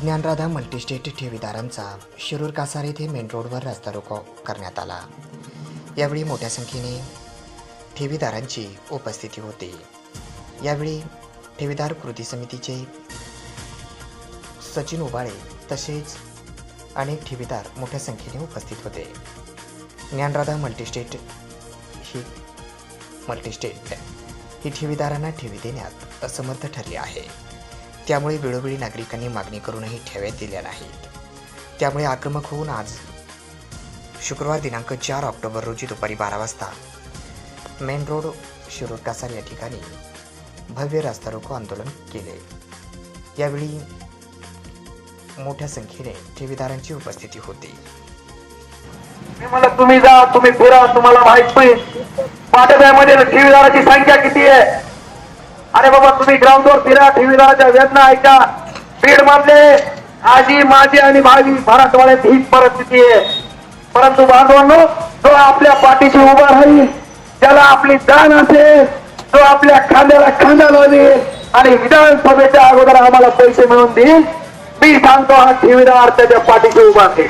Dnyanradha multi-state ठेवीदारांचा शिरूर कासार येथे main रोडवर रस्ता रोको करण्यात आला. यावेळी मोठ्या संख्येने ठेवीदारांची उपस्थिती होती. यावेळी ठेवीदार कृती समितीचे सचिन उबाळे तसेच अनेक ठेवीदार मोठ्या संख्येने उपस्थित होते. ज्ञानराधा मल्टीस्टेट ही मल्टीस्टेट ही ठेवीदारांना ठेवी देण्यात असमर्थ ठरली आहे. त्यामुळे वेळोवेळी नागरिकांनी मागणी करूनही ठेव्यात दिल्या नाहीत. त्यामुळे आक्रमक होऊन आज शुक्रवार दिनांक चार ऑक्टोबर रोजी दुपारी बारा वाजता मेन रोड शिरोड कासार या ठिकाणी भव्य रास्ता रोको आंदोलन केले. यावेळी मोठ्या संख्येने ठेवीदारांची उपस्थिती होती. मी म्हणलं तुम्ही जा तुम्ही फिरा तुम्हाला माहीत नाही. ठेवीदाराची संख्या किती आहे? अरे बाबा तुम्ही ग्राउंडवर फिरा ठेवीदाराच्या वेदना ऐका. बीड मधले आजी माझी आणि भावी मराठवाड्यात हीच परिस्थिती आहे. परंतु बांधवांनो जो आपल्या पाठीशी उभा राहील ज्याला आपली जाण असेल तो आपल्या खांद्याला खांदा लावेल आणि विधानसभेच्या अगोदर आम्हाला पैसे मिळवून देईल मी सांगतो हा ठेवीदार त्याच्या पाठीशी उभा आहे.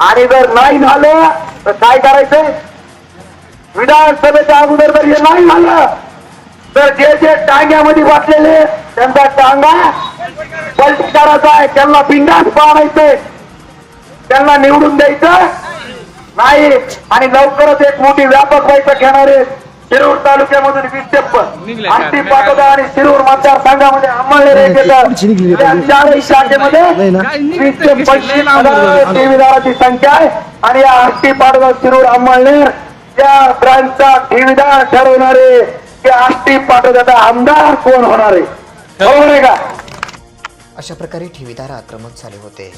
आणि जर नाही झालं तर काय करायचं विधानसभेच्या अगोदर जर हे नाही झालं तर जे जे टांग्यामध्ये बसलेले त्यांचा टांगा पलटी करायचा आहे. त्यांना बिंदास पाडायचंय त्यांना निवडून द्यायचं नाही. आणि लवकरच एक मोठी व्यापक बैठक घेणार आहे शिरूर तालुक्यामधून वीस तेप्पन आष्टी पाटोदा आणि शिरूर मतदारसंघामध्ये चारही शाखेमध्ये वीस ते पंचवीस हजार ठेवीदाराची संख्या आहे. आणि या आष्टी पाटोदा शिरूर अंमळनेर या ब्रांचचा ठेवीदार ठरवणारे की आष्टी पाठवण्याचा आमदार कोण होणार? आहे बरोबर हो, आहे का? अशा प्रकारे ठेवीदार आक्रमक झाले होते.